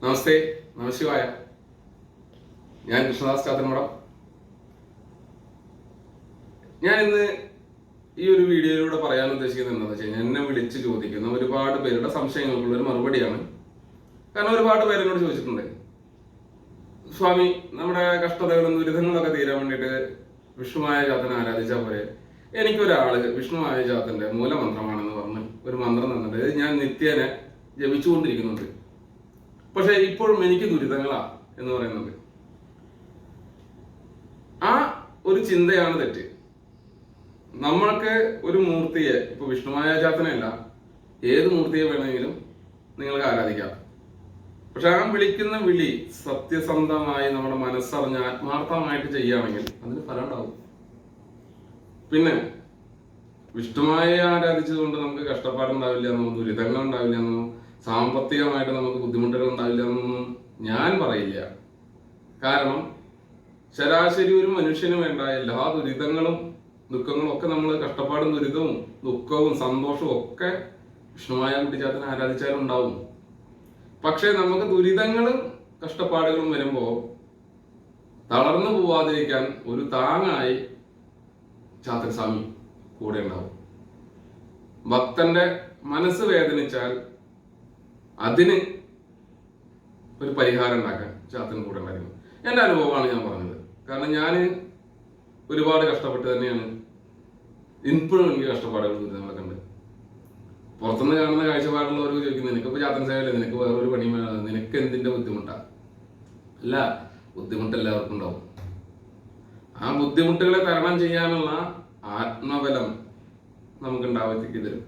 നമസ്തേ നമശിവായ ഞാൻ കൃഷ്ണദാസ് ചാത്തൻമടം ഞാൻ ഇന്ന് ഈ ഒരു വീഡിയോയിലൂടെ പറയാൻ ഉദ്ദേശിക്കുന്നത് എന്താണെന്ന് വെച്ച് കഴിഞ്ഞാൽ എന്നെ വിളിച്ച് ചോദിക്കുന്ന ഒരുപാട് പേരുടെ സംശയങ്ങൾക്കുള്ള ഒരു മറുപടിയാണ്. കാരണം ഒരുപാട് പേര് എന്നോട് ചോദിച്ചിട്ടുണ്ട്. സ്വാമി നമ്മുടെ കഷ്ടതകളും ദുരിതങ്ങളൊക്കെ തീരാൻ വേണ്ടിയിട്ട് വിഷ്ണുമായ ജാതനെ ആരാധിച്ചാൽ പോലെ എനിക്കൊരാൾ വിഷ്ണുമായ ജാതന്റെ മൂലമന്ത്രമാണെന്ന് പറഞ്ഞ് ഒരു മന്ത്രം തന്നിട്ട് ഞാൻ നിത്യേനെ ജപിച്ചുകൊണ്ടിരിക്കുന്നുണ്ട്. പക്ഷെ ഇപ്പോഴും എനിക്ക് ദുരിതങ്ങളാ എന്ന് പറയുന്നത്. ആ ഒരു ചിന്തയാണ് തെറ്റ്. നമ്മൾക്ക് ഒരു മൂർത്തിയെ ഇപ്പൊ വിഷ്ണുമായ ജാതനയല്ല ഏത് മൂർത്തിയെ വേണമെങ്കിലും നിങ്ങൾക്ക് ആരാധിക്കാം. പക്ഷെ ആ വിളിക്കുന്ന വിളി സത്യസന്ധമായി നമ്മുടെ മനസ്സറിഞ്ഞ് ആത്മാർത്ഥമായിട്ട് ചെയ്യുകയാണെങ്കിൽ അതിന് ഫലം ഉണ്ടാവും. പിന്നെ വിഷ്ണുമായി ആരാധിച്ചതുകൊണ്ട് നമുക്ക് കഷ്ടപ്പാടുണ്ടാവില്ല എന്നോ ദുരിതങ്ങൾ ഉണ്ടാവില്ല എന്നോ സാമ്പത്തികമായിട്ട് നമുക്ക് ബുദ്ധിമുട്ടുകൾ ഉണ്ടാവില്ല എന്നൊന്നും ഞാൻ പറയില്ല. കാരണം ശരാശരി ഒരു മനുഷ്യന് വേണ്ട എല്ലാ ദുരിതങ്ങളും ദുഃഖങ്ങളും ഒക്കെ നമ്മൾ കഷ്ടപ്പാടും ദുരിതവും ദുഃഖവും സന്തോഷവും ഒക്കെ വിഷ്ണുമായ കുട്ടിച്ചാത്തനെ ആരാധിച്ചാലും ഉണ്ടാവും. പക്ഷേ നമുക്ക് ദുരിതങ്ങളും കഷ്ടപ്പാടുകളും വരുമ്പോൾ തളർന്നു പോവാതിരിക്കാൻ ഒരു താങ്ങായി ചാത്തൻ സ്വാമി കൂടെ ഉണ്ടാവും. ഭക്തന്റെ മനസ്സ് വേദനിച്ചാൽ അതിന് ഒരു പരിഹാരം ഉണ്ടാക്കാൻ ചാത്തൻ കൂടെ ഉണ്ടായിരുന്നു. എന്റെ അനുഭവമാണ് ഞാൻ പറഞ്ഞത്. കാരണം ഞാൻ ഒരുപാട് കഷ്ടപ്പെട്ട് തന്നെയാണ് ഇപ്പോഴും എനിക്ക് കഷ്ടപ്പാടുകൾ ദുരിതങ്ങളൊക്കെ ഉണ്ട് പുറത്തുനിന്ന് കാണുന്ന കാഴ്ചപ്പാടുള്ളവർക്ക് ചോദിക്കും നിനക്കിപ്പോൾ ചാത്തൻ സേവല്ലേ നിനക്ക് വേറൊരു പണിയും വേണം നിനക്ക് എന്തിന്റെ ബുദ്ധിമുട്ടാ? അല്ല ബുദ്ധിമുട്ട് എല്ലാവർക്കും ഉണ്ടാവും. ആ ബുദ്ധിമുട്ടുകളെ തരണം ചെയ്യാനുള്ള ആത്മബലം നമുക്ക് ഉണ്ടാവത്തേക്ക് തരും.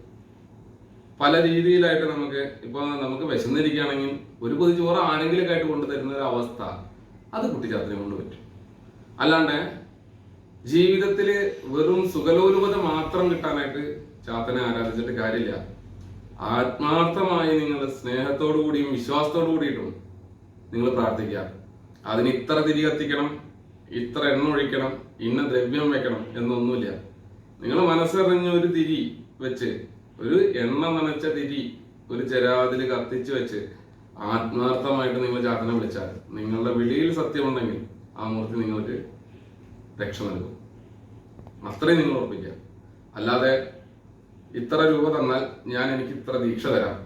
പല രീതിയിലായിട്ട് നമുക്ക് ഇപ്പൊ നമുക്ക് വിശന്നിരിക്കുകയാണെങ്കിൽ ഒരു പൊതി ചോറ് ആരെങ്കിലും ആയിട്ട് കൊണ്ടുതരുന്ന ഒരു അവസ്ഥ അത് കുട്ടിച്ചാത്തിനെ കൊണ്ട് പറ്റും. അല്ലാണ്ട് ജീവിതത്തിൽ വെറും സുഖലോലുപത മാത്രം കിട്ടാനായിട്ട് ചാത്തനെ ആരാധിച്ചിട്ട് കാര്യമില്ല. ആത്മാർത്ഥമായി നിങ്ങൾ സ്നേഹത്തോടു കൂടിയും വിശ്വാസത്തോടു കൂടിയിട്ടും നിങ്ങൾ പ്രാർത്ഥിക്കുക. അതിന് ഇത്ര തിരി കത്തിക്കണം ഇത്ര എണ്ണ ഒഴിക്കണം ഇന്ന ദ്രവ്യം വെക്കണം എന്നൊന്നുമില്ല. നിങ്ങൾ മനസ്സറിഞ്ഞ ഒരു തിരി വെച്ച് ഒരു എണ്ണ നനച്ച തിരി ഒരു ചെരാതിൽ കത്തിച്ചു വെച്ച് ആത്മാർത്ഥമായിട്ട് നിങ്ങൾ ചാത്തനെ വിളിച്ചാൽ നിങ്ങളുടെ വിളിയിൽ സത്യമുണ്ടെങ്കിൽ ആ മൂർത്തി നിങ്ങൾക്ക് രക്ഷ നൽകും. അത്രയും നിങ്ങൾ ഉറപ്പിക്കുക. അല്ലാതെ ഇത്ര രൂപ തന്നാൽ ഞാൻ എനിക്ക് ഇത്ര ദീക്ഷ തരാം.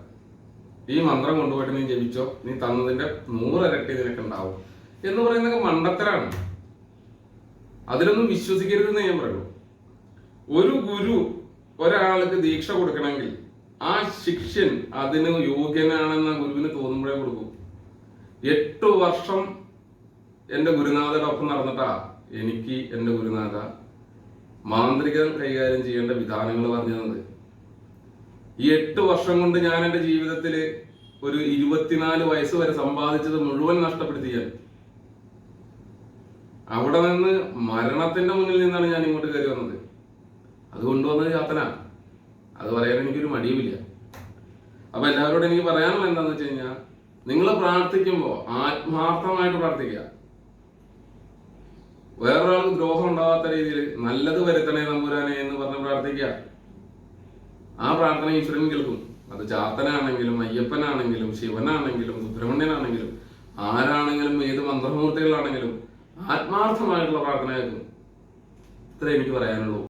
ഈ മന്ത്രം കൊണ്ടുപോയിട്ട് നീ ജപിച്ചോ? നീ തന്നതിന്റെ നൂറരട്ടി നിനക്ക് ഉണ്ടാവും എന്ന് പറയുന്നത് മണ്ടത്തരാണ്. അതിലൊന്നും വിശ്വസിക്കരുതെന്ന് ഞാൻ പറയുള്ളൂ. ഒരു ഗുരു ഒരാൾക്ക് ദീക്ഷ കൊടുക്കണമെങ്കിൽ ആ ശിഷ്യൻ അതിന് യോഗ്യനാണെന്ന ഗുരുവിന് തോന്നുമ്പോഴേ കൊടുക്കും. എട്ടു വർഷം എന്റെ ഗുരുനാഥയുടെ ഒപ്പം നടന്നിട്ടാ എനിക്ക് എന്റെ ഗുരുനാഥ മാന്ത്രികം കൈകാര്യം ചെയ്യേണ്ട വിധാനങ്ങൾ പറഞ്ഞു തന്നത്. ഈ എട്ട് വർഷം കൊണ്ട് ഞാൻ എന്റെ ജീവിതത്തിൽ ഒരു ഇരുപത്തിനാല് വയസ്സ് വരെ സമ്പാദിച്ചത് മുഴുവൻ നഷ്ടപ്പെടുത്തിയാൽ അവിടെ നിന്ന് മരണത്തിന്റെ മുന്നിൽ നിന്നാണ് ഞാൻ ഇങ്ങോട്ട് കയറി വന്നത്. അത് കൊണ്ടുവന്നത് കാത്തനാണ് അത് പറയാൻ എനിക്കൊരു മടിയുമില്ല. അപ്പൊ എല്ലാവരോടും എനിക്ക് പറയാനുള്ള എന്താന്ന് വെച്ച് കഴിഞ്ഞാൽ നിങ്ങൾ പ്രാർത്ഥിക്കുമ്പോൾ ആത്മാർത്ഥമായിട്ട് പ്രാർത്ഥിക്കുക. വേറൊരാൾക്ക് ദ്രോഹം ഉണ്ടാവാത്ത രീതിയിൽ നല്ലത് വരുത്തണേ നമ്പുരാനെ എന്ന് പറഞ്ഞ് പ്രാർത്ഥിക്കുക. ആ പ്രാർത്ഥന ഈശ്വരൻ കേൾക്കും. അത് ചാത്തനാണെങ്കിലും അയ്യപ്പനാണെങ്കിലും ശിവനാണെങ്കിലും സുബ്രഹ്മണ്യനാണെങ്കിലും ആരാണെങ്കിലും ഏത് മന്ത്രമൂർത്തികളാണെങ്കിലും ആത്മാർത്ഥമായിട്ടുള്ള പ്രാർത്ഥന കേൾക്കും. ഇത്രേ എനിക്ക് പറയാനുള്ളൂ.